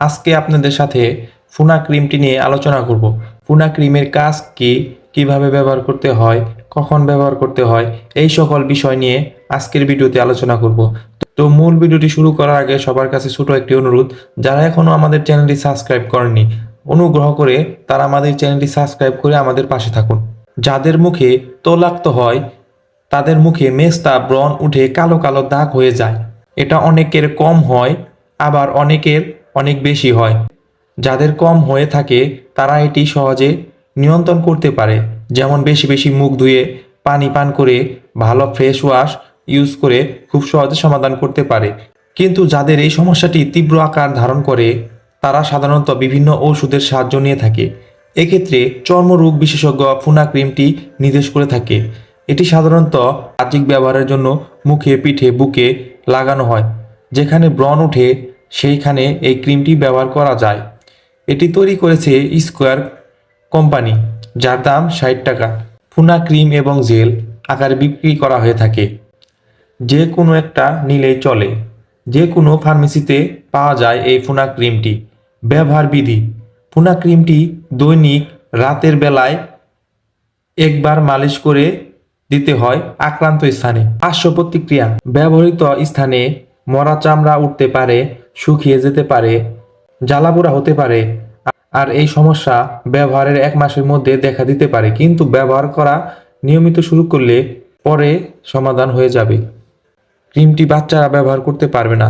আজকে আপনাদের সাথে ফুনা ক্রিমটি নিয়ে আলোচনা করব। ফুনা ক্রিমের কাজ কি? কীভাবে ব্যবহার করতে হয়? কখন ব্যবহার করতে হয়? এই সকল বিষয় নিয়ে আজকের ভিডিওতে আলোচনা করব। তো মূল ভিডিওটি শুরু করার আগে সবার কাছে ছোট একটি অনুরোধ, যারা এখনও আমাদের চ্যানেলটি সাবস্ক্রাইব করেননি, অনুগ্রহ করে তারা আমাদের চ্যানেলটি সাবস্ক্রাইব করে আমাদের পাশে থাকুন। যাদের মুখে তোলাক্ত হয়, তাদের মুখে মেস্তা ব্রণ উঠে কালো কালো দাগ হয়ে যায়। এটা অনেকের কম হয়, আবার অনেকের অনেক বেশি হয়। যাদের কম হয়ে থাকে, তারা এটি সহজে নিয়ন্ত্রণ করতে পারে। যেমন বেশি বেশি মুখ ধুয়ে, পানি পান করে, ভালো ফ্রেশ ওয়াশ ইউজ করে খুব সহজে সমাধান করতে পারে। কিন্তু যাদের এই সমস্যাটি তীব্র আকার ধারণ করে, তারা সাধারণত বিভিন্ন ঔষধের সাহায্য নিয়ে থাকে। এক্ষেত্রে চর্মরোগ বিশেষজ্ঞ ফুনা ক্রিমটি নির্দেশ করে থাকে। এটি সাধারণত বাহ্যিক ব্যবহারের জন্য মুখে, পিঠে, বুকে লাগানো হয়, যেখানে ব্রণ উঠে সেইখানে এই ক্রিমটি ব্যবহার করা যায়। এটি তৈরি করেছে স্কোয়ার কোম্পানি, যার দাম ষাট টাকা। ফুনা ক্রিম এবং জেল আকারে বিক্রি করা হয়ে থাকে। যে কোনো একটা নিলেই চলে। যে কোনো ফার্মেসিতে পাওয়া যায় এই ফুনা ক্রিমটি। ব্যবহার বিধি ফুনা ক্রিমটি দৈনিক রাতের বেলায় একবার মালিশ করে দিতে হয় আক্রান্ত স্থানে। পার্শ্ব প্রতিক্রিয়া, ব্যবহৃত স্থানে মরা চামড়া উঠতে পারে শুকিয়ে যেতে পারে জ্বালাপোড়া হতে পারে, আর এই সমস্যা ব্যবহারের এক মাসের মধ্যে দেখা দিতে পারে। কিন্তু ব্যবহার করা নিয়মিত শুরু করলে পরে সমাধান হয়ে যাবে। ক্রিমটি বাচ্চারা ব্যবহার করতে পারবে না।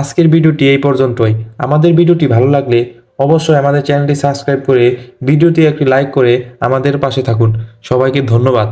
আজকের ভিডিওটি এই পর্যন্তই। আমাদের ভিডিওটি ভালো লাগলে অবশ্যই আমাদের চ্যানেলটি সাবস্ক্রাইব করে ভিডিওটি একটি লাইক করে আমাদের পাশে থাকুন। সবাইকে ধন্যবাদ।